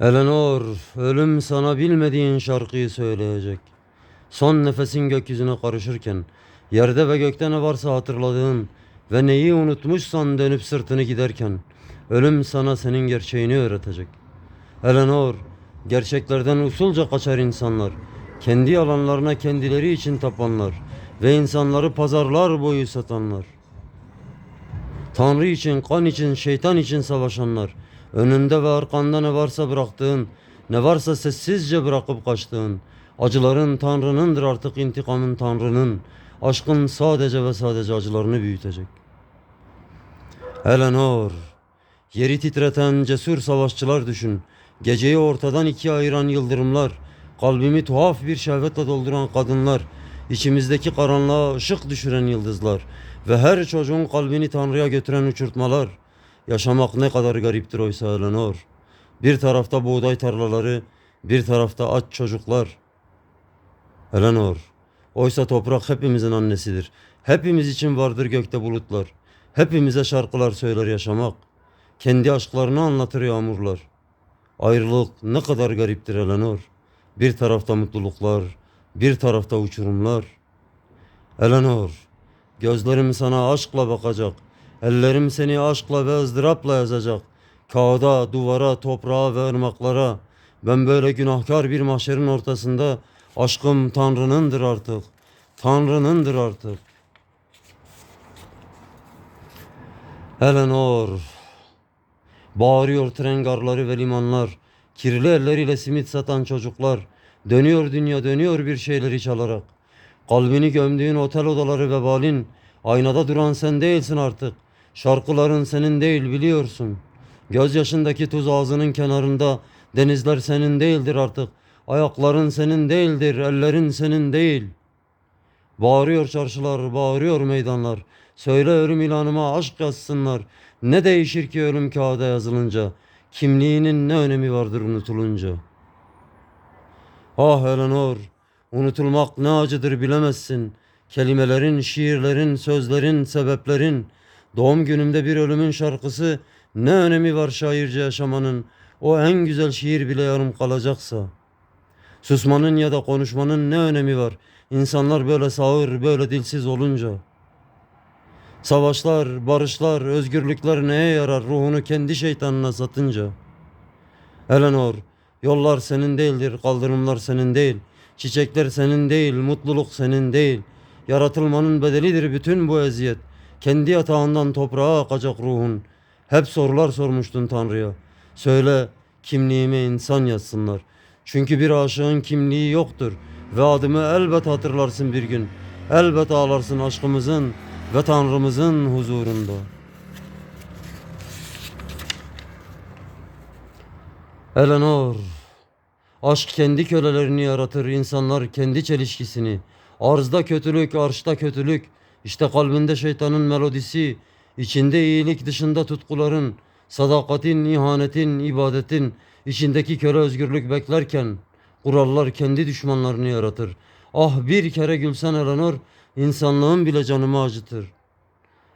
Eleanor, ölüm sana bilmediğin şarkıyı söyleyecek. Son nefesin gökyüzüne karışırken, yerde ve gökte ne varsa hatırladığın ve neyi unutmuşsan dönüp sırtını giderken, ölüm sana senin gerçeğini öğretecek. Eleanor, gerçeklerden usulca kaçar insanlar, kendi yalanlarına kendileri için tapanlar ve insanları pazarlar boyu satanlar. Tanrı için, kan için, şeytan için savaşanlar, önünde ve arkanda ne varsa bıraktığın, ne varsa sessizce bırakıp kaçtığın, acıların Tanrı'nındır artık intikamın Tanrı'nın, aşkın sadece ve sadece acılarını büyütecek. Eleanor, yeri titreten cesur savaşçılar düşün, geceyi ortadan ikiye ayıran yıldırımlar, kalbimi tuhaf bir şehvetle dolduran kadınlar, içimizdeki karanlığa ışık düşüren yıldızlar ve her çocuğun kalbini Tanrı'ya götüren uçurtmalar. Yaşamak ne kadar gariptir oysa Eleanor. Bir tarafta buğday tarlaları, bir tarafta aç çocuklar. Eleanor, oysa toprak hepimizin annesidir. Hepimiz için vardır gökte bulutlar. Hepimize şarkılar söyler yaşamak. Kendi aşklarını anlatır yağmurlar. Ayrılık ne kadar gariptir Eleanor. Bir tarafta mutluluklar, bir tarafta uçurumlar. Eleanor, gözlerim sana aşkla bakacak. Ellerim seni aşkla ve ızdırapla yazacak. Kağıda, duvara, toprağa ve ırmaklara. Ben böyle günahkar bir mahşerin ortasında aşkım Tanrı'nındır artık. Tanrı'nındır artık. Eleanor, Bağırıyor tren garları ve limanlar. Kirli elleriyle simit satan çocuklar. Dönüyor dünya dönüyor bir şeyleri çalarak. Kalbini gömdüğün otel odaları vebalin. Aynada duran sen değilsin artık. Şarkıların senin değil biliyorsun. Gözyaşındaki tuz ağzının kenarında. Denizler senin değildir artık. Ayakların senin değildir, ellerin senin değil. Bağırıyor çarşılar, bağırıyor meydanlar. Söyle ölüm ilanıma aşk yazsınlar. Ne değişir ki ölüm kağıda yazılınca? Kimliğinin ne önemi vardır unutulunca? Ah Eleanor, unutulmak ne acıdır bilemezsin. Kelimelerin, şiirlerin, sözlerin, sebeplerin. Doğum günümde bir ölümün şarkısı ne önemi var şairce yaşamanın? O en güzel şiir bile yarım kalacaksa.'' Susmanın ya da konuşmanın ne önemi var? İnsanlar böyle sağır, böyle dilsiz olunca. Savaşlar, barışlar, özgürlükler neye yarar ruhunu kendi şeytanına satınca? Eleanor, yollar senin değildir, kaldırımlar senin değil. Çiçekler senin değil, mutluluk senin değil. Yaratılmanın bedelidir bütün bu eziyet. Kendi yatağından toprağa akacak ruhun. Hep sorular sormuştun Tanrı'ya. Söyle, kimliğime insan yazsınlar. Çünkü bir aşığın kimliği yoktur ve adımı elbet hatırlarsın bir gün. Elbet ağlarsın aşkımızın ve Tanrımızın huzurunda. Eleanor, aşk kendi kölelerini yaratır, insanlar kendi çelişkisini. Arzda kötülük, arşta kötülük, işte kalbinde şeytanın melodisi, içinde iyilik dışında tutkuların, sadakatin, ihanetin, ibadetin, içindeki köle özgürlük beklerken kurallar kendi düşmanlarını yaratır. Ah bir kere gülsen Eleanor, insanlığın bile canımı acıtır.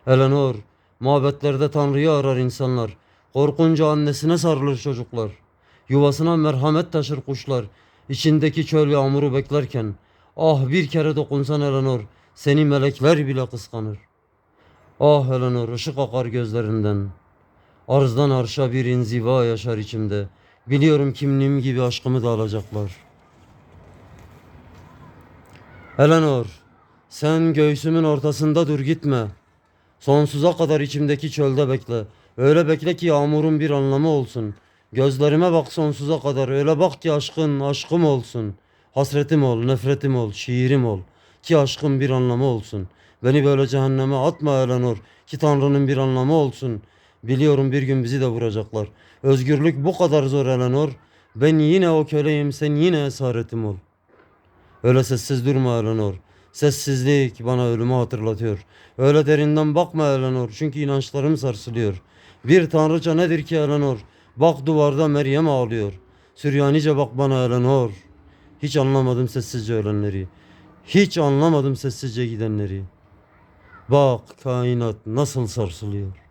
Eleanor, mabetlerde Tanrı'yı arar insanlar. Korkunca annesine sarılır çocuklar. Yuvasına merhamet taşır kuşlar. İçindeki çöl yağmuru beklerken. Ah bir kere dokunsan Eleanor, seni melekler bile kıskanır. Ah Eleanor, ışık akar gözlerinden. Arzdan arşa bir inziva yaşar içimde. Biliyorum kimliğim gibi aşkımı da alacaklar. Eleanor, sen göğsümün ortasında dur gitme. Sonsuza kadar içimdeki çölde bekle. Öyle bekle ki yağmurun bir anlamı olsun. Gözlerime bak sonsuza kadar. Öyle bak ki aşkın aşkım olsun. Hasretim ol, nefretim ol, şiirim ol. Ki aşkın bir anlamı olsun. Beni böyle cehenneme atma Eleanor. Ki Tanrı'nın bir anlamı olsun. Biliyorum bir gün bizi de vuracaklar. Özgürlük bu kadar zor Eleanor. Ben yine o köleyim, sen yine esaretim ol. Öyle sessiz durma Eleanor. Sessizlik bana ölümü hatırlatıyor. Öyle derinden bakma Eleanor çünkü inançlarım sarsılıyor. Bir tanrıça nedir ki Eleanor? Bak duvarda Meryem ağlıyor. Süryanice bak bana Eleanor. Hiç anlamadım sessizce ölenleri. Hiç anlamadım sessizce gidenleri. Bak kainat nasıl sarsılıyor.